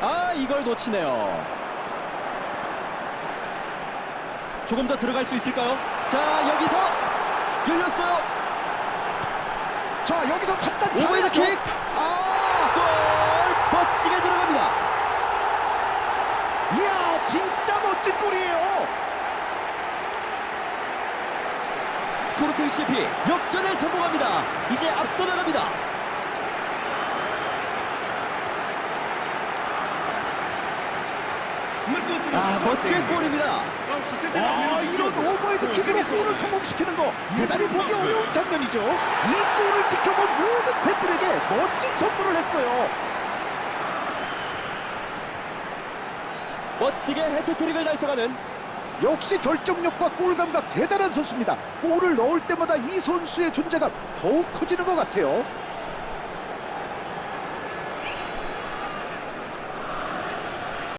아 이걸 놓치네요. 조금 더 들어갈 수 있을까요? 자 여기서 열렸어요. 자 여기서 판단 오버헤드. 킥. 아, 골 멋지게 들어갑니다. 이야 진짜 멋진 골이에요. 스포르팅 CP 역전에 성공합니다. 이제 앞서 나갑니다. 아 멋진 골입니다. 아 이런 오버헤드 킥으로 골을 성공시키는 거 대단히 보기 어려운 장면이죠. 이 골을 지켜본 모든 팬들에게 멋진 선물을 했어요. 멋지게 헤트트릭을 달성하는 역시 결정력과 골 감각 대단한 선수입니다. 골을 넣을 때마다 이 선수의 존재감 더욱 커지는 것 같아요.